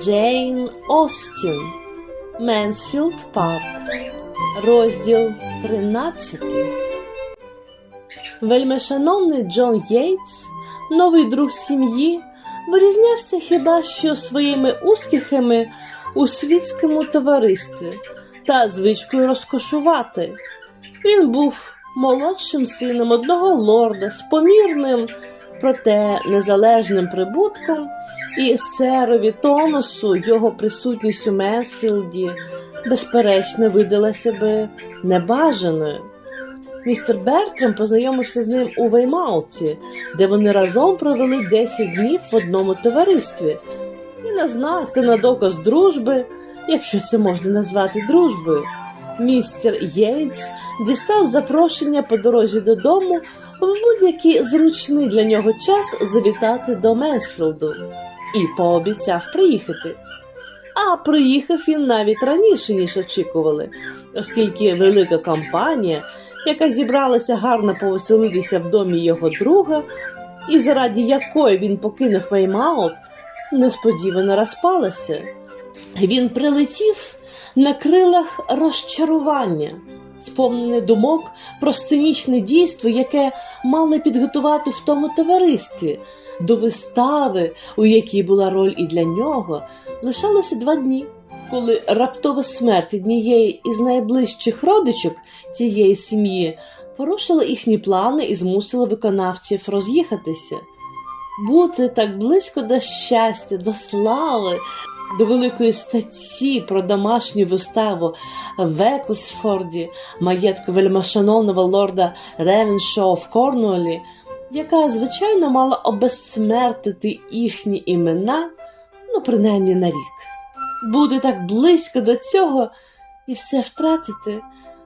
Джейн Остін. Менсфілд Парк. Розділ 13. Вельмишановний Джон Єйтс, новий друг сім'ї, вирізнявся хіба що своїми успіхами у світському товаристві та звичкою розкошувати. Він був молодшим сином одного лорда з помірним, проте незалежним прибутком, і серові Томасу його присутність у Месфілді, безперечно, видалася би небажаною. Містер Бертрам познайомився з ним у Веймауті, де вони разом провели 10 днів в одному товаристві. І на знак та на доказ дружби, якщо це можна назвати дружбою, містер Єйтс дістав запрошення по дорозі додому в будь-який зручний для нього час завітати до Менсфілду і пообіцяв приїхати. А приїхав він навіть раніше, ніж очікували, оскільки велика компанія, яка зібралася гарно повеселитися в домі його друга, і заради якої він покинув Веймаут, несподівано розпалася. Він прилетів на крилах розчарування, сповнене думок про сценічне дійство, яке мали підготувати в тому товаристві. До вистави, у якій була роль і для нього, лишалося два дні, коли раптова смерть однієї із найближчих родичок тієї сім'ї порушила їхні плани і змусила виконавців роз'їхатися. Бути так близько до щастя, до слави, до великої статті про домашню виставу в Еклсфорді, маєтку вельмашановного лорда Ревеншоу в Корнуолі, яка, звичайно, мала обезсмертити їхні імена, ну, принаймні на рік. Бути так близько до цього і все втратити,